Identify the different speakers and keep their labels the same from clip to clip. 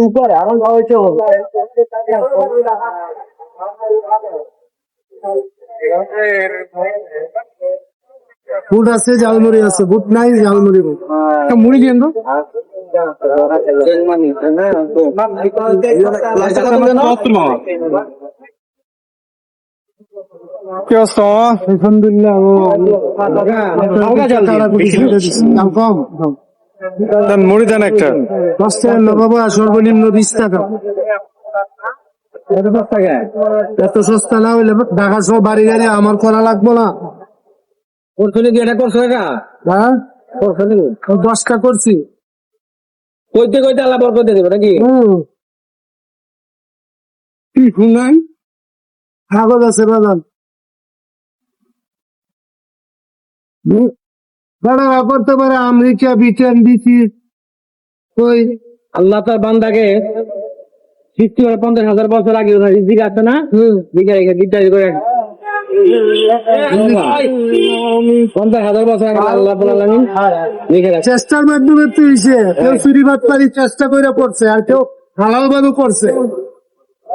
Speaker 1: উপরে আমার হয়েছে
Speaker 2: বুট আছে বুট নাই ঝালমুড়ি বুট মুড়ি দিন তো
Speaker 3: কি অবস্থা
Speaker 2: আলহামদুলিল্লাহ
Speaker 3: মুড়ি দেন একটা।
Speaker 2: দশ টাকা না বাবা সর্বনিম্ন বিশ টাকা। এত সস্তা না হইলে ঢাকা সব বাড়ি গাড়ি আমার করা লাগবো না।
Speaker 1: করছ কি এটা করছ এটা
Speaker 2: হ্যাঁ?
Speaker 1: করছ নাকি?
Speaker 2: দশটা করছি।
Speaker 1: কইতে কইতে আল্লাহ বরকত দিয়ে দেবে নাকি?
Speaker 2: হুম। কি শুনাই কাগজ আছে বাজান। বেড়া করতে পারে আমেরিকা ব্রিটেন দিচ্ছি ওই
Speaker 1: আল্লাহ তার বান্দাকে সৃষ্টি করে পঞ্চাশ হাজার বছর আগে রিজিক আছে না? দিকে রেখে গিটার করে। পঞ্চাশ হাজার বছর আগে আল্লাহ আলামিন
Speaker 2: চেষ্টার মাধ্যমে তো হইছে। কেউ চুরি বাটপারি চেষ্টা করে করছে আর কেউ হালাল ভাবে করছে।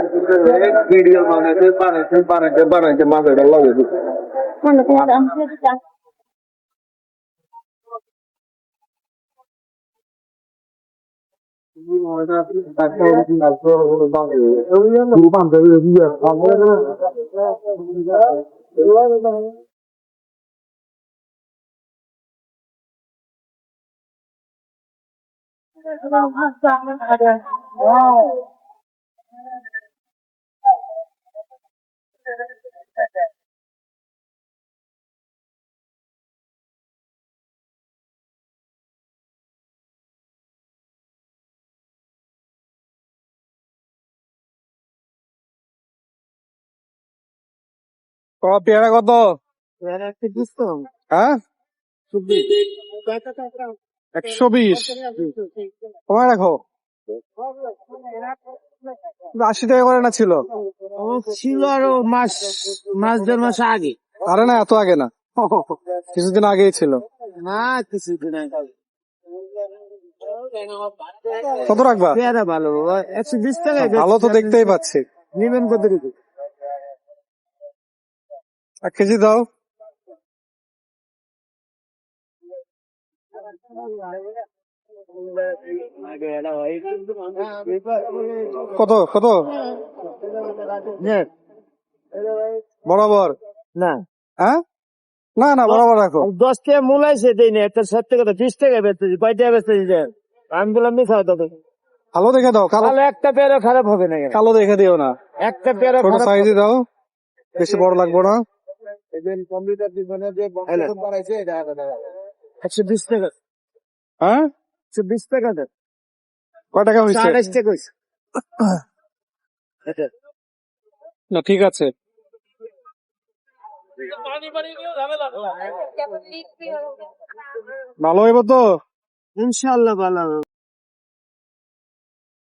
Speaker 2: পারি।
Speaker 1: কোরআন তাদের হালাল না হারাল দেখতে হবে।
Speaker 2: মনে চুলা দিতেছি খালি
Speaker 3: এই ছোলা
Speaker 2: না মুড়ি দিয়ে দিব
Speaker 3: মুড়ি দিয়ে চাইছিলাম ক পেয়ারা কত? হ্যাঁ? একশো বিশ। কমায় রাখো। আশি টাকা করে না ছিল।
Speaker 2: ছিল আরও মাস মাস দেড় মাস আগে।
Speaker 3: আরে না এত আগে না। কিছুদিন আগেই ছিল।
Speaker 2: না কিছুদিন আগে।
Speaker 3: কত রাখবা?
Speaker 2: পেয়ারা ভালো একশো বিশ টাকা
Speaker 3: ভালো তো দেখতেই পাচ্ছি।
Speaker 2: নিবেন কত রুপি
Speaker 3: এক কেজি দাও। কত কত? বরাবর?
Speaker 2: না।
Speaker 3: হ্যাঁ? না না বরাবর রাখো।
Speaker 2: দশ টাকা মূলাইছে দেই না একটা ষাট টাকা বিশ টাকা বেচতেছি কয় টাকা বেচতেছি যে? আমি বললাম মিশা দাদা
Speaker 3: কালো দেখে দাও কালো
Speaker 2: একটা পেয়ারা খারাপ হবে না
Speaker 3: কালো দেখে দিও না।
Speaker 2: একটা পেয়ারা
Speaker 3: ছোট সাইজে দাও। বেশি বড় লাগবো না।
Speaker 2: একশো বিশ টাকা।
Speaker 3: হ্যাঁ?
Speaker 2: একশো বিশ টাকা
Speaker 3: কয় টাকা হয়েছে
Speaker 2: আঠাশ টাকা হয়েছে এটা।
Speaker 3: না ঠিক আছে ভালো হইব তো
Speaker 2: ইনশাল্লাহ ভালো।